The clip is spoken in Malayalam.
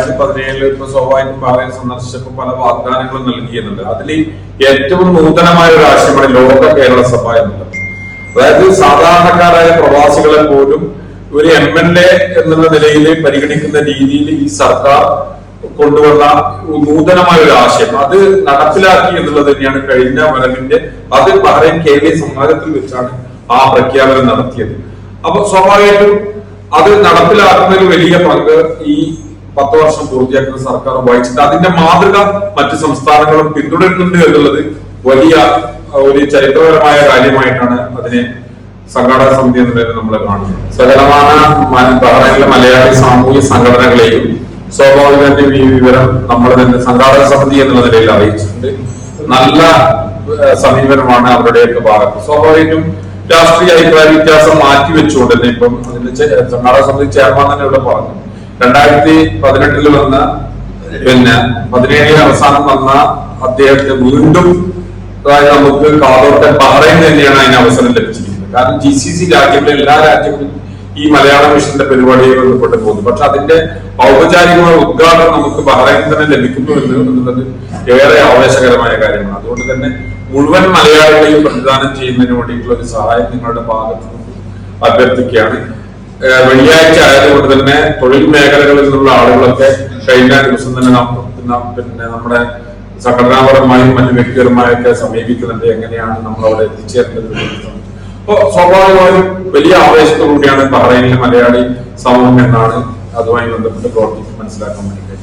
രണ്ടായിരത്തി പതിനേഴിൽ ഇപ്പൊ സ്വാഭാവികം ബഹ്റൈൻ സന്ദർശിച്ചപ്പോൾ പല വാഗ്ദാനങ്ങളും നൽകിയിരുന്നുണ്ട് അതിൽ ഏറ്റവും നൂതനമായ ഒരു ആശയമാണ് ലോക കേരള സഭ എന്നുള്ളത്. അതായത് സാധാരണക്കാരായ പ്രവാസികളെ പോലും ഒരു എം എൽ എ എന്നുള്ള നിലയിൽ പരിഗണിക്കുന്ന രീതിയിൽ ഈ സർക്കാർ കൊണ്ടുവന്ന നൂതനമായ ഒരു ആശയം. അത് നടപ്പിലാക്കി എന്നുള്ളത് തന്നെയാണ് കഴിഞ്ഞ വരവിന്റെ അത് ബഹ്റൈൻ കേരളീയ സമാജത്തിൽ വെച്ചാണ് ആ പ്രഖ്യാപനം നടത്തിയത്. അപ്പൊ സ്വാഭാവികമായിട്ടും അത് നടപ്പിലാക്കുന്നതിൽ വലിയ പങ്ക് ഈ പത്ത് വർഷം പൂർത്തിയാക്കുന്ന സർക്കാർ വായിച്ചിട്ട് അതിന്റെ മാതൃക മറ്റു സംസ്ഥാനങ്ങളും പിന്തുടരുന്നുണ്ട് എന്നുള്ളത് വലിയ ഒരു ചരിത്രപരമായ കാര്യമായിട്ടാണ് അതിനെ സംഘാടക സമിതി എന്ന നിലയിൽ നമ്മൾ കാണുന്നത്. സകലമാന ബഹ്റൈനിലെ മലയാളി സാമൂഹ്യ സംഘടനകളെയും സ്വാഭാവികമായിട്ടും ഈ വിവരം നമ്മൾ തന്നെ സംഘാടക സമിതി എന്നുള്ള നിലയിൽ അറിയിച്ചിട്ടുണ്ട്. നല്ല സമീപനമാണ് അവരുടെയൊക്കെ ഭാഗത്ത്. സ്വാഭാവികമായിട്ടും രാഷ്ട്രീയ അഭിപ്രായ വ്യത്യാസം മാറ്റി വെച്ചുകൊണ്ട് തന്നെ ഇപ്പം അതിന്റെ സംഘാടക സമിതി ചെയർമാൻ തന്നെ ഇവിടെ പറഞ്ഞു. രണ്ടായിരത്തി പതിനെട്ടിൽ വന്ന പിന്നെ പതിനേഴിൽ അവസാനം വന്ന അദ്ദേഹത്തെ വീണ്ടും അതായത് നമുക്ക് കാതോട്ടെ ബഹ്റൈൻ തന്നെയാണ് അതിന് അവസരം ലഭിച്ചിരിക്കുന്നത്. കാരണം ജി സി സി രാജ്യങ്ങളിലെ എല്ലാ രാജ്യങ്ങളും ഈ മലയാള മിഷന്റെ പരിപാടിയിൽ ബന്ധപ്പെട്ട് പോകുന്നു. പക്ഷെ അതിന്റെ ഔപചാരികമായ ഉദ്ഘാടനം നമുക്ക് ബഹ്റൈനിൽ തന്നെ ലഭിക്കുന്നു എന്ന് എന്നുള്ളത് ഏറെ ആവേശകരമായ കാര്യമാണ്. അതുകൊണ്ട് തന്നെ മുഴുവൻ മലയാളികളെയും പ്രതിദാനം ചെയ്യുന്നതിന് വേണ്ടിയിട്ടുള്ള ഒരു സഹായം നിങ്ങളുടെ ഭാഗത്ത് നിന്ന് അഭ്യർത്ഥിക്കുകയാണ്. വെള്ളിയാഴ്ച ആയതുകൊണ്ട് തന്നെ തൊഴിൽ മേഖലകളിൽ നിന്നുള്ള ആളുകളൊക്കെ കഴിഞ്ഞ ദിവസം തന്നെ പിന്നെ നമ്മുടെ സംഘടനാപരമായും മറ്റു വ്യക്തിപരമായൊക്കെ സമീപിക്കുന്നുണ്ട്. എങ്ങനെയാണ് നമ്മൾ അവിടെ എത്തിച്ചേരേണ്ടത് അപ്പൊ സ്വാഭാവികമായും വലിയ ആവേശത്തോടുകൂടിയാണ് ബഹ്റൈനിലെ മലയാളി സമൂഹം എന്നാണ് അതുമായി ബന്ധപ്പെട്ട് പ്രവർത്തിച്ച് മനസ്സിലാക്കാൻ വേണ്ടി